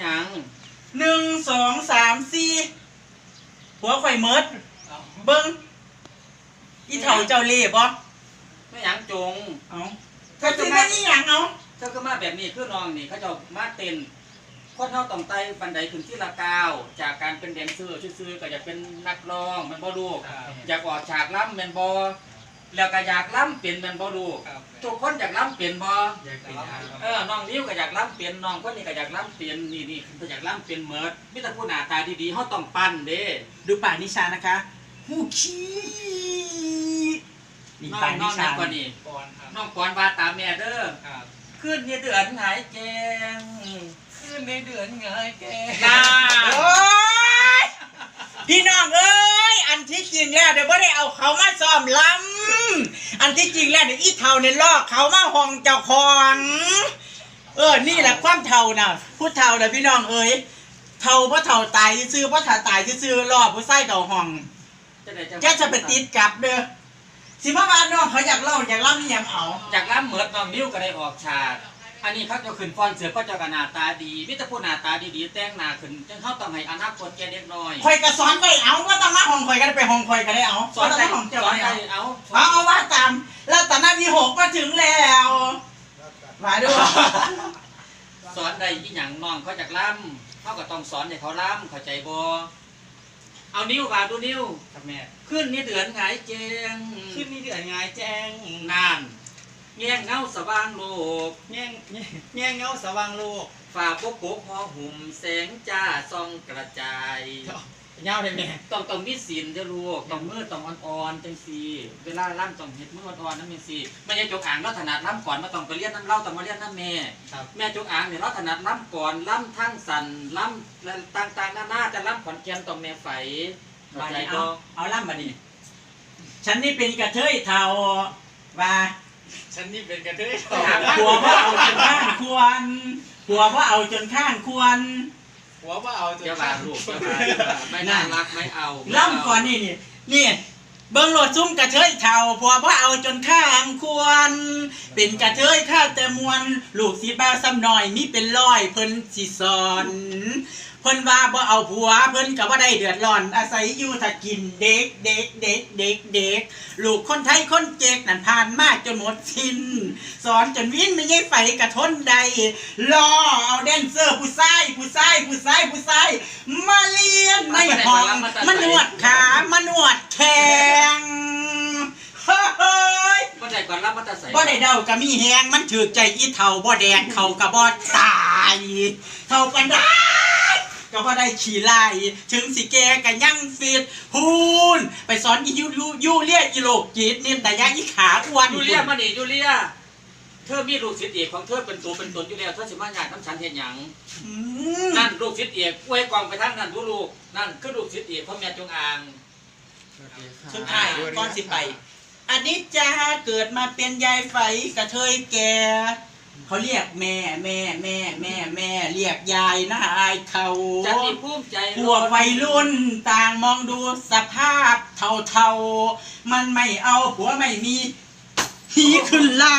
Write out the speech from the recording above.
หยังหนึ่งสองสามสี่หัวข่อยเมิดเบิ้งอีเถ่าเจ้าเล่ห์บ่ไม่หยังจง เอาเธอจะมาอีหยังเอาเจ้าก็มาแบบนี้คือน้องนี่เขาเจะมาเต้นคนเฮาต้องไต่บันไดขึ้นที่ละก้าว จากการเป็นแดนเซอร์ซื่อๆก็จะเป็นนักร้องแมันบ่ลูกอยากออกฉากล้ำแม่นบ่ แล้วก็อยากล้ำเป็นแม่นบ่ลูกทุกคนอยากล้ำเป็นบ่เออน้องนิ้วก็อยากล้ำเป็นน้องคนนี้ก็อยากล้ำเป็นนี่นี่ก็อยากล้ำเป็นเหมิดมีแต่ผู้หน้าตาดีๆเฮาต้องปั้นเด้ดูปากนิชานะคะหูขี้นี่น้องปากน้นิองชานักกว่านี้ก่อนครับน้องก่อนว่าตามแม่เด้อครับขึ้นนี่เดือนหายแจงขึ้นในเดือนไงายแกน่าโอ้ยพี่น้องเอ้ย อันที่จริงแล้วเดี๋ยวไม่ได้เอาเขามาซ้อมลำอันที่จริงแล้วเดี๋ยวอีเท่าเนี่ยลอกเขามาห้องเจ้าของเออ นี่แหละความเท่าน่ะพูดเท่าน่ะพี่น้องเอ้ยเท่าเพราะเท่าตายซื้อเพราะถ้าตายซื้อรอบผู้ใส่เก่าห้องจะได้แกจะไปติดกลับเด้อสิมาว่าน้องเขาอยากเล่าอยากเล่านี่ยังเอา จากล้ำเหมือดน้องนิ้วก็ได้ออกฉาก อันนี้เขาจะขึ้นฟอนเสือก็จะกระหน้าตาดีมิตรผู้หน้าตาดีๆแต่งหน้าขึ้นจังเขาต้องให้อนาคตแกเด็กน้อยคอยกระสอนไปเอาว่าต้องมาห้องคอยกันไปห้องคอยกันได้เอาสอนว่าได้ต้องมาห้องเจ้าสอนได้ได้เอาเอาเอาเอาว่าตามแล้วตอนนั้นมีหกมาถึงแล้วมาดูสอนได้ที่หยังน้องเขาจากล้ำเขาก็ต้องสอนให้เขาล้ำเข้าใจบ่เอานิ้วว่าดูนิ้วครับแม่ขึ้นนี่เดือนหงายแจงขึ้นในเดือนไงายแจ้งนาน แง่งเงาสว่างโลก แง่งแง่งเงาสว่างโลกฝ่าปกปกหอหุ่มแสงจ้าส่องกระจาย เงาได้แม่ต้องต้องมีศีลเด้อลูกต้องมือต้องอ่อนๆจังซีเวลาล่ำต้องเฮ็ดมืออ่อนๆนั่นเป็นซีไม่ใช่จกอ่างเราถนัดล่ำก่อนมาต้องไปเรียนน้ำเล่าต้องมาเรียนน้ำแม่ครับแม่จกอ่างเนี่ยเราถนัดล่ำก่อนล่ำทั้งสันล่ำและต่างๆนานาจะล่ำขอนแก่นต้องแม่ไฝเข้ามาใจดิเอาบ่เอาล่ำมาดิฉันนี่เป็นกระเทยเทาว่า ฉันนี่เป็นกระเทยผัวว่าเอาจนข้างควรผัวว่าเอาจนข้างควรหัวว่าเอาจนเจ้าบ่าวลูกเจ้าบ่าวเจ้าบ่าวไม่น่ารักไม่เอาไม่เาล่ำก่อนนี่นี่นี่ เบิ้งโหลดซุ้มกระเทยเทาผัวว่าเอาจนข้างควร เป็นกระเทยข้าแต่มวลลูกสีบ้าซ้ำหน่อยมีเป็นร้อยเพิ่นสิสอนเพิ่นว่าบ่เอาผัวเพิ่นก็บ่ได้เดือดร้อน อาศัยอยู่ถ้ากินเด็กเด็กเด็กเด็กเด็กลูกคนไทยคนเจ๊กนั่นผ่านมาจนหมดสิ้นสอนจนวินไม่ใช่ไฟกระทนใดรอเอาแดนเซอร์ผู้ชายผู้ชายผู้ชายผู้ชายมาเลียนในห้องมานวดขามานวดแข้งเฮ้ย บ่ได้ก่อนรับ มาแตาใส่บ่ได้เดาก็มีแหงมันถือใจอีเท่าบ่แดงเขาก็บ่ตายเท่ากันได้ก็บ่ได้ขี่ไล่ถึงสิแกก็ยังฟิตพูนไปสอนอียูยูยูเลียอีโลกจิตเนี่ยแต่ยังอีขาอ้วนยูเลียมานี่ยูเลียเธอมีลูกศิษย์เอกของเธอเป็นตัวเป็นตนอยู่แล้วเธอสิมาญาติน้ำฉันเฮ็ดหยังอืมนั่นลูกศิษย์เอกอวยกองไปทางนั้นดูลูกนั่นคือลูกศิษย์เอกพ่อแม่จงอางสุดท้ายก่อนสิไป อันนี้จ้าเกิดมาเป็นยายไฝกระเทยแกเขาเรียกแม่แม่แม่แม่แม่เรียกยายนะอายเขาจะมีภูมิใจพวกวัยรุ่นต่างมองดูสภาพเท่าๆ มันไม่เอาผัวไม่มีหีขึ้นลา